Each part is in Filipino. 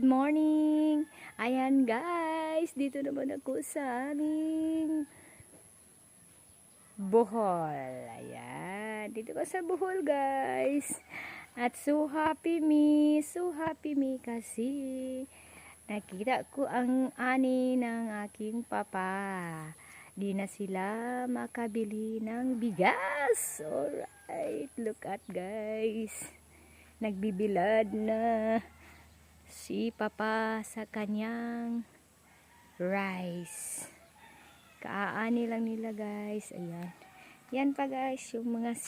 good morning. Ayan guys, dito naman ako sa aming Bohol. Ayan, dito ko sa Bohol guys. At so happy me, so happy me kasi nakita ko ang ani ng aking papa. Di na sila makabili ng bigas. Alright, look at guys. Nagbibilad na si papa sa kanyang rice. Kaaani lang nila guys. Ayan. Yan pa guys, yung mga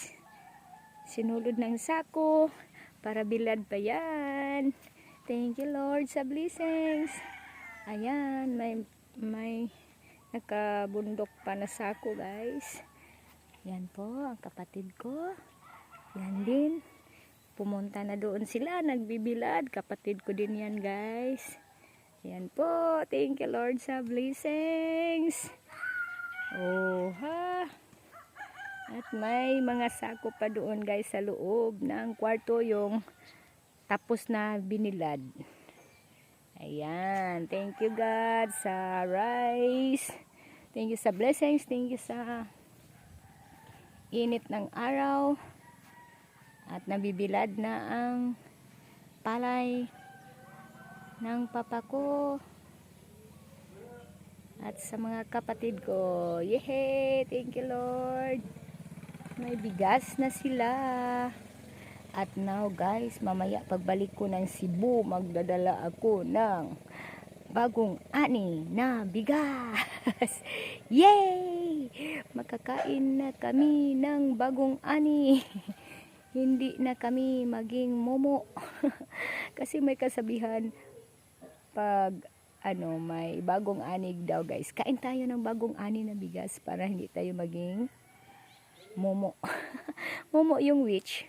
sinulod ng sako para bilad pa yan. Thank you Lord sa blessings. Ayan, may may nakabundok pa na sako guys. Yan po, ang kapatid ko. Yan din. Pumunta na doon sila, nagbibilad. Kapatid ko din yan guys. Yan po, thank you Lord sa blessings. Oh, ha. At may mga sako pa doon guys sa loob ng kwarto yung tapos na binilad. Ayan. Thank you God sa rice. Thank you sa blessings. Thank you sa init ng araw. At nabibilad na ang palay ng papa ko. At sa mga kapatid ko. Yehey! Thank you Lord. May bigas na sila. At now guys, mamaya pagbalik ko ng Cebu, magdadala ako ng bagong ani na bigas. Yay! Makakain na kami ng bagong ani. Hindi na kami maging momo. Kasi may kasabihan pag ano, may bagong anig daw guys. Kain tayo ng bagong ani na bigas para hindi tayo maging momo. momo yung witch.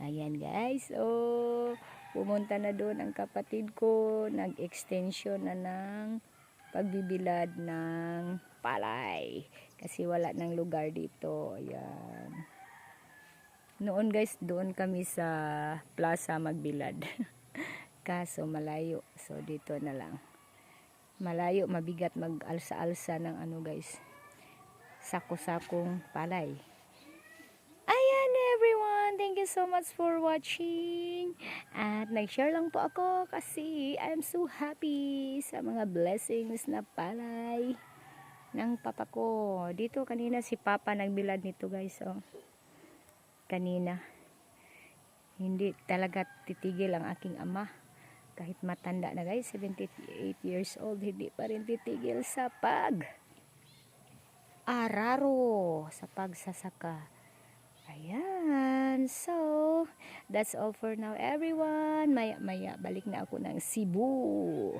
Ayan guys. So, pumunta na doon ang kapatid ko. Nag-extension na ng pagbibilad ng palay. Kasi wala ng lugar dito. Ayan. Noon guys, doon kami sa plaza magbilad. Kaso malayo. So, dito na lang. Malayo, mabigat mag-alsa-alsa ng ano guys. Sako-sakong palay. Ayan everyone, thank you so much for watching. At nag-share lang po ako kasi I'm so happy sa mga blessings na palay ng papa ko. Dito kanina si papa nagbilad nito guys. Oh. Kanina. Hindi talaga titigil ang aking ama. Kahit matanda na guys, 78 years old, hindi pa rin titigil sa pag araro sa pagsasaka. Ayan. So, that's all for now everyone. Maya-maya, balik na ako ng Cebu.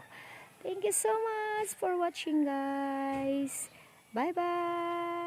Thank you so much for watching guys. Bye-bye.